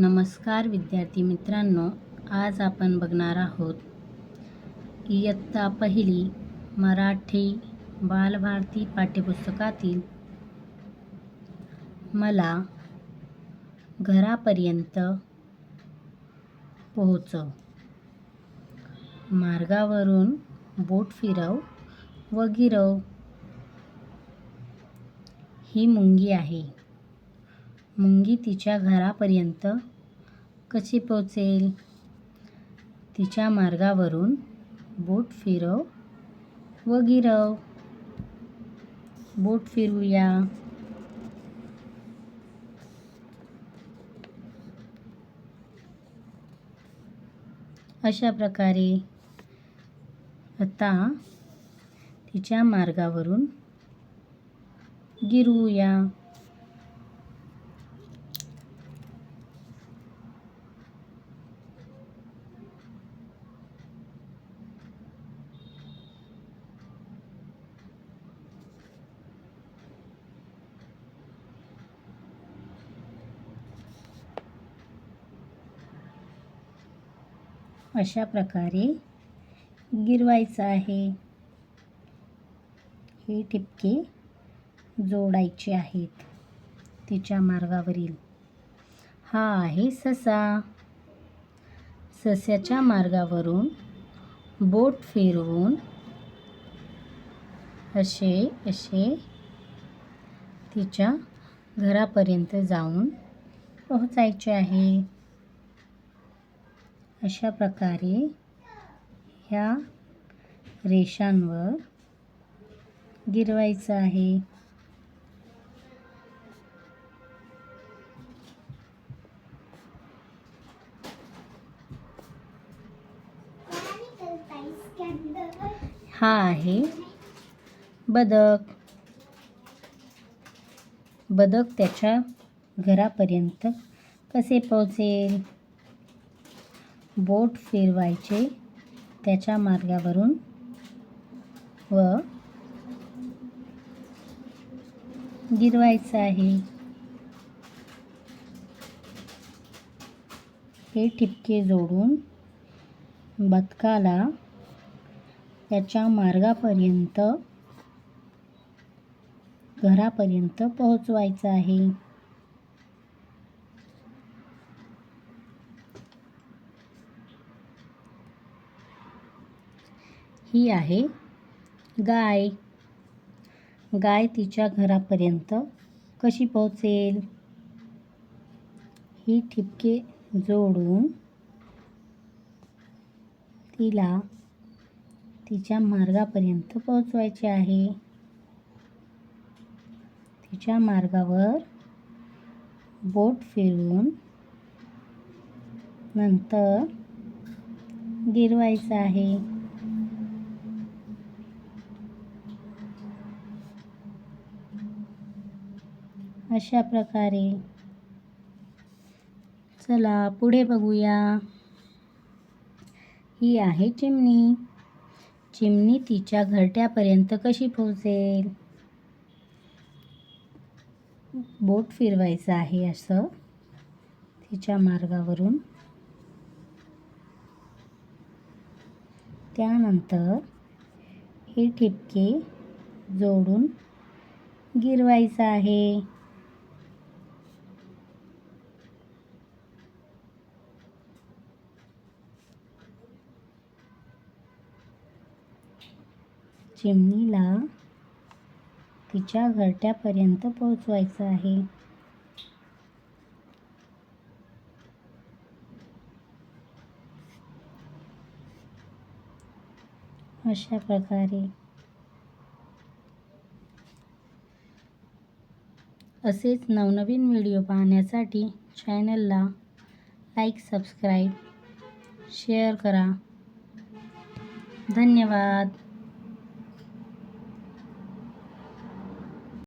नमस्कार विद्यार्थी मित्रांनो आज आपण बघणार आहोत इयत्ता पहिली मराठी बालभारती पाठ्यपुस्तकातील मला घरापर्यंत पोहोचव. मार्गावरून बोट फिरव व गिरव. ही मुंगी आहे. मुंगी तिच्या घरापर्यंत कशी पोचेल तिच्या मार्गावरून बोट फिरव व गिरव. बोट फिरवूया अशा प्रकारे आता तिच्या मार्गावरून गिरवूया अशा प्रकारे गिरवायचं आहे. हे ठिपके जोडायचे आहेत तिच्या मार्गावरील. हा आहे ससा. सस्याच्या मार्गावरून बोट फिरवून असे असे तिच्या घरापर्यंत जाऊन पोहोचायचे आहे. अशा प्रकारे ह्या रेषांवर गिरवायचं आहे. हा आहे बदक. बदक त्याच्या घरापर्यंत कसे पोहोचेल? बोट फिरवायचे त्याच्या मार्गावरून व गिरवायचं आहे. हे ठिपके जोडून बदकाला त्याच्या मार्गापर्यंत घरापर्यंत पोहोचवायचं आहे. ही आहे गाय. गाय तिच्या घरापर्यंत कशी पोहोचेल? ही ठिपके जोडून तिला तिच्या मार्गापर्यंत पोहोचवायचे आहे. तिच्या मार्गावर बोट फिरवून नंतर गिरवायचं आहे. अशा प्रकारे. चला पुढे बघूया. ही आहे चिमणी. चिमणी तिच्या घरट्यापर्यंत कशी पोहोचेल? बोट फिरवायचं आहे असं तिच्या मार्गावरून. त्यानंतर हे ठिपके जोडून गिरवायचं आहे. चिमणीला तिच्या घरट्यापर्यंत पोहोचवायचं आहे. अशा प्रकारे असेच नवनवीन व्हिडिओ पाहण्यासाठी चॅनलला लाईक सबस्क्राईब शेअर करा. धन्यवाद.